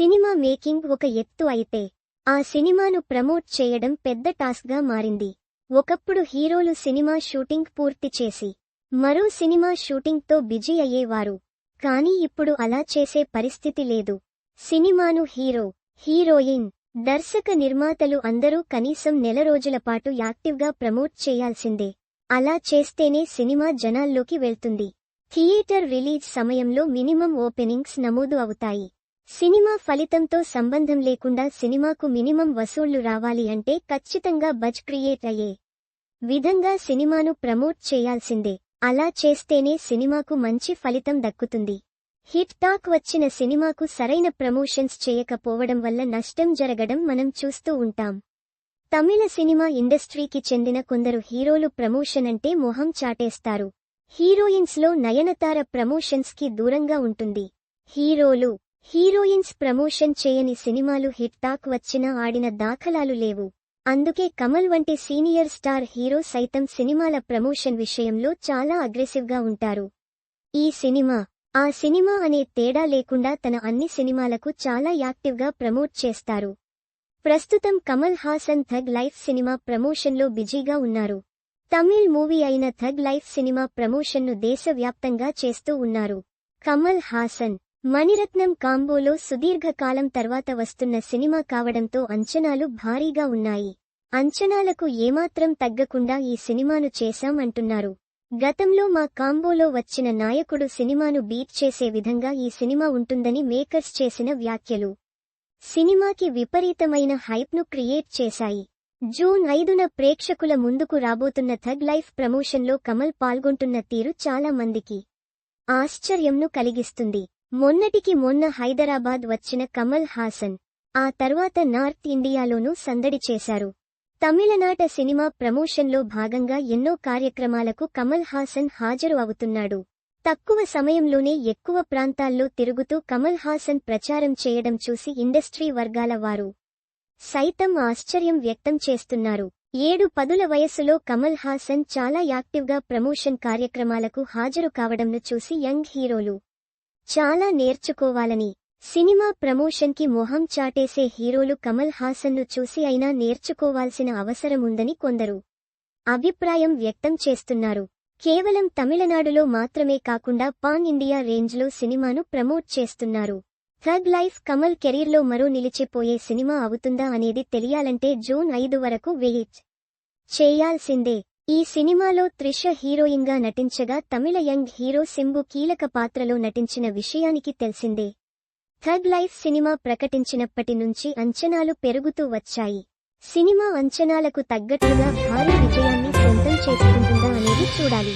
Cinema making ఒక ఎత్తు అయితే ఆ సినిమాను ప్రమోట్ చేయడం పెద్ద టాస్క్గా మారింది. ఒకప్పుడు హీరోలు సినిమా షూటింగ్ పూర్తి చేసి మరో సినిమా షూటింగ్తో బిజీ అయ్యేవారు. కానీ ఇప్పుడు అలా చేసే పరిస్థితి లేదు. సినిమాను హీరో హీరోయిన్ దర్శక నిర్మాతలు అందరూ కనీసం నెల రోజుల పాటు యాక్టివ్గా ప్రమోట్ చేయాల్సిందే. అలా చేస్తేనే సినిమా జనాల్లోకి వెళ్తుంది. థియేటర్ రిలీజ్ సమయంలో మినిమం ఓపెనింగ్స్ నమోదు అవుతాయి. సినిమా ఫలితంతో సంబంధం లేకుండా సినిమాకు మినిమం వసూళ్ళు రావాలి అంటే ఖచ్చితంగా బజ్ క్రియేట్ అయ్యే విధంగా సినిమాను ప్రమోట్ చేయాల్సిందే. అలా చేస్తేనే సినిమాకు మంచి ఫలితం దక్కుతుంది. హిట్ టాక్ వచ్చిన సినిమాకు సరైన ప్రమోషన్స్ చేయకపోవడం వల్ల నష్టం జరగడం మనం చూస్తూ ఉంటాం. తమిళ సినిమా ఇండస్ట్రీకి చెందిన కొందరు హీరోలు ప్రమోషన్ అంటే మొహం చాటేస్తారు. హీరోయిన్స్లో నయనతార ప్రమోషన్స్కి దూరంగా ఉంటుంది. హీరోలు హీరోయిన్స్ ప్రమోషన్ చేయని సినిమాలు హిట్ టాక్ వచ్చినా ఆడిన దాఖలాలు లేవు. అందుకే కమల్ వంటి సీనియర్ స్టార్ హీరో సైతం సినిమాల ప్రమోషన్ విషయంలో చాలా అగ్రెసివ్గా ఉంటారు. ఈ సినిమా ఆ సినిమా అనే తేడా లేకుండా తన అన్ని సినిమాలకు చాలా యాక్టివ్గా ప్రమోట్ చేస్తారు. ప్రస్తుతం Kamal Haasan Thug Life cinema ప్రమోషన్లో బిజీగా ఉన్నారు. తమిళ్ మూవీ అయిన థగ్ లైఫ్ సినిమా ప్రమోషన్ను దేశవ్యాప్తంగా చేస్తూ ఉన్నారు. కమల్ హాసన్ మణిరత్నం కాంబోలో సుదీర్ఘకాలం తర్వాత వస్తున్న సినిమా కావడంతో అంచనాలు భారీగా ఉన్నాయి. అంచనాలకు ఏమాత్రం తగ్గకుండా ఈ సినిమాను చేశాం అంటున్నారు. గతంలో మా కాంబోలో వచ్చిన నాయకుడు సినిమాను బీట్ చేసే విధంగా ఈ సినిమా ఉంటుందని మేకర్స్ చేసిన వ్యాఖ్యలు. సినిమాకి విపరీతమైన హైప్ను క్రియేట్ చేశాయి. జూన్ ఐదున ప్రేక్షకుల ముందుకు రాబోతున్న థగ్ లైఫ్ ప్రమోషన్లో కమల్ పాల్గొంటున్న తీరు చాలా మందికి ఆశ్చర్యంను కలిగిస్తుంది. మొన్నటికి మొన్న హైదరాబాద్ వచ్చిన కమల్ హాసన్ ఆ తర్వాత నార్త్ ఇండియాలోనూ సందడి చేశారు. తమిళనాట సినిమా ప్రమోషన్లో భాగంగా ఎన్నో కార్యక్రమాలకు కమల్ హాసన్ హాజరు అవుతున్నాడు. తక్కువ సమయంలోనే ఎక్కువ ప్రాంతాల్లో తిరుగుతూ కమల్ హాసన్ ప్రచారం చేయడం చూసి ఇండస్ట్రీ వర్గాల వారు సైతం ఆశ్చర్యం వ్యక్తం చేస్తున్నారు. ఏడు పదుల వయస్సులో కమల్ హాసన్ చాలా యాక్టివ్గా ప్రమోషన్ కార్యక్రమాలకు హాజరు కావడంను చూసి యంగ్ హీరోలు చాలా నేర్చుకోవాలని. సినిమా ప్రమోషన్కి మొహం చాటేసే హీరోలు కమల్ హాసన్ను చూసి అయినా నేర్చుకోవాల్సిన అవసరముందని కొందరు అభిప్రాయం వ్యక్తం చేస్తున్నారు. కేవలం తమిళనాడులో మాత్రమే కాకుండా పాన్ ఇండియా రేంజ్లో సినిమాను ప్రమోట్ చేస్తున్నారు. థర్డ్ లైఫ్ కమల్ కెరీర్లో మరో నిలిచిపోయే సినిమా అవుతుందా అనేది తెలియాలంటే జూన్ ఐదు వరకు వెయిట్ చేయాల్సిందే. ఈ సినిమాలో త్రిష హీరోయిన్గా నటించగా తమిళ యంగ్ హీరో సింబు కీలక పాత్రలో నటించిన విషయానికి తెలిసిందే. థర్డ్ లైఫ్ సినిమా ప్రకటించినప్పటి నుంచి అంచనాలు పెరుగుతూ వచ్చాయి. సినిమా అంచనాలకు తగ్గట్టుగా భారీ విజయాన్ని సొంతం చేసుకుంటుందా అనేది చూడాలి.